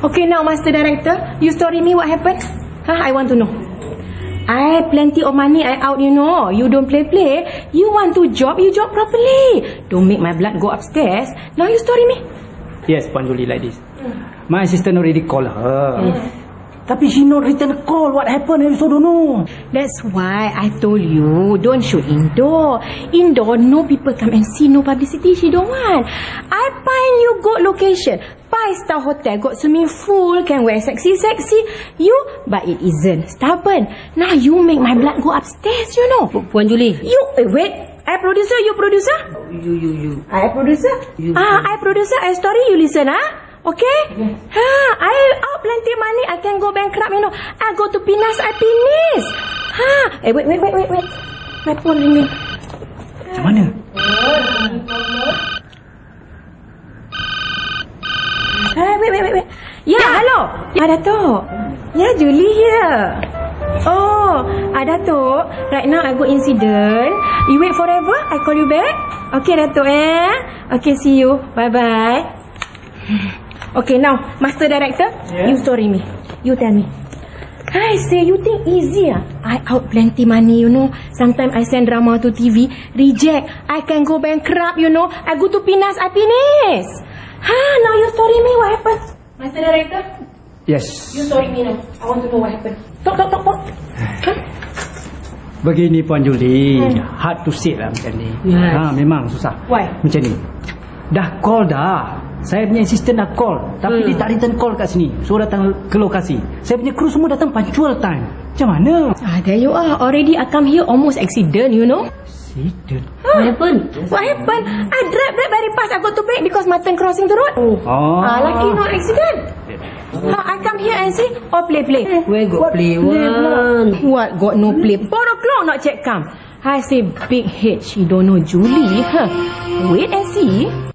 Okay, now, Master Director, you story me what happened? Huh, I want to know. I plenty of money I out, you know. You don't play play. You want to job, you job properly. Don't make my blood go upstairs. Now you story me. Yes, Puan Julie, like this. My assistant already called her. Tapi she not return call. What happened? I also don't know. That's why I told you, don't show indoor. Indoor, no people come and see, no publicity. She don't want. I find you good location. Five star hotel, got swimming pool, can wear sexy, sexy. You, but it isn't. Stubborn. Now you make my blood go upstairs, you know. Puan Julie. You, eh, wait. I producer, you producer? You, you, you. I producer? You- ah, I producer, I story, you listen, ah? Okay? Ha, I out plenty money, I can go bankrupt, you know. I go to Pinas, I finish. Ha, eh, wait, wait, wait, wait, wait. My phone ringing. Macam mana? Hey, wait, wait, wait, wait. Ya, hello. Ya, Datuk. Ya, Julie here. Oh, ah, Datuk. Right now, I go incident. You wait forever, I call you back. Okay, Datuk, eh? Okay, see you. Bye-bye. Okay, now, Master Director, Yeah? you story me. You tell me. I say, you think easy ah? I out plenty money, you know. Sometimes I send drama to TV, reject. I can go bankrupt, you know. I go to Pinas, I finish. Ha, now you story me what Master Director, Yes. you story me now. I want to know what happened. Talk, talk, talk, talk. Huh? Begini Puan Julie. Hard to say lah macam ni. Yes. Ha, memang susah. Why? Macam ni. Dah call dah. Saya punya assistant dah call. Tapi Hmm. dia tak return call kat sini. Suruh datang ke lokasi. Saya punya kru semua datang punctual time. Macam mana? Ah, there you are. Already I come here almost accident, you know. Accident. What happened? What happened? I drive, drive very fast. I got to brake because Martin crossing the road. Oh. Ah, lucky no accident. Ha, I come here and see, oh play play. Where got play one? What got no play? Four o'clock not check come. I say big head, she don't know Julie. Huh. Wait and see.